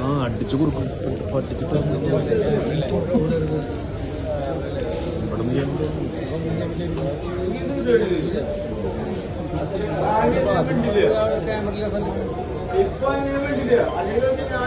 ആ അടിച്ചു കൊടുക്കും. പട്ടിച്ച് ഇപ്പൊ അങ്ങനെ വേണ്ടില്ല അല്ലെങ്കിൽ ഞാൻ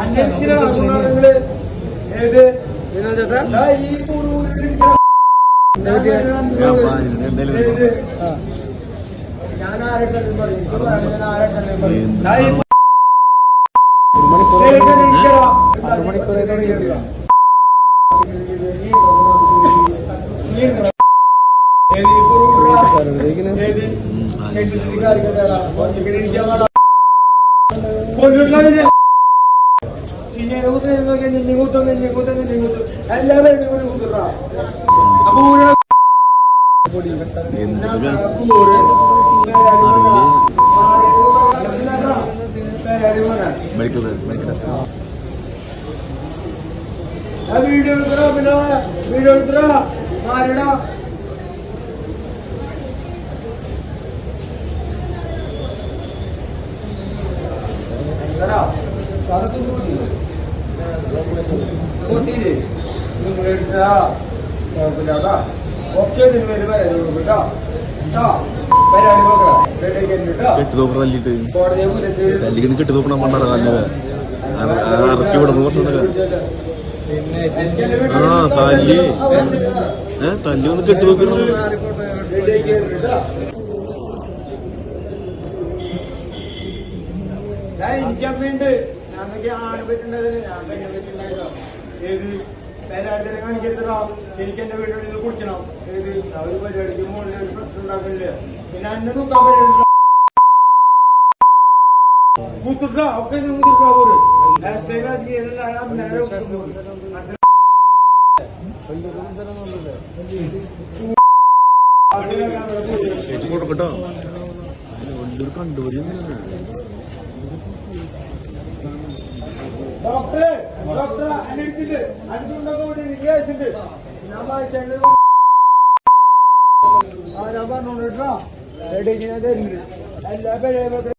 അന്വേഷിച്ചില്ലേ ഏത് ഈ ഞാൻ ആരുടെ പറയും ഞാൻ ആരുടെ പറയും ദാ ഈ മെഡിക്കൽ മെഡിക്കൽ വീഡിയോ എടുക്കണോ പിന്നെ വീഡിയോ എടുക്കണോ ആരുടെ? കൂട്ടിയില്ലേ നിങ്ങൾ മേടിച്ചതാ. കുഴപ്പമില്ലാതാ ഓപ്ഷൻ പേര് വരാനുള്ളൂ കേട്ടോ. കേട്ടോ. പരിപാടി നോക്കണം കേട്ടോ. കെട്ടി കെട്ടി തോപ്പണ മണ്ണാണ് നല്ലത്. ഇറക്കി വിടുന്ന പ്രശ്നമൊക്കെ ആ തല്ലി. ഏ തല്ലി ഒന്ന് കെട്ടി നോക്കിയിരുന്നത് എനിക്കമ്മയുണ്ട്. ഞങ്ങൾക്ക് ആണ് പറ്റുന്നതിന് ഞാൻ പെണ്ണെ ഏത് പേരാടുതല കാണിക്കരുതോ എനിക്ക് എന്റെ വീട്ടിൽ നിന്ന് കുടിക്കണം ഏത് അവർ പരിപാടിക്ക് മുകളിൽ ഒരു പ്രശ്നം ഉണ്ടാക്കണില്ല പിന്നെ അന്നെ തൂക്കാൻ പറ്റില്ല കൂത്തിട്ടോ ഒക്കെ കൂത്തിട്ടോ പോര് കൊടുക്കട്ടോ കണ്ടുപിടി ഡോക്ടറെ ഡോക്ടറെ അന്വേഷിച്ചിട്ട് അഞ്ചുണ്ടൊക്കെ കൂടി വിചാരിച്ചിട്ട് നമ്മൾ വായിച്ചത് ആ ഞാൻ പറഞ്ഞോട്ടോ എല്ലാ പേരും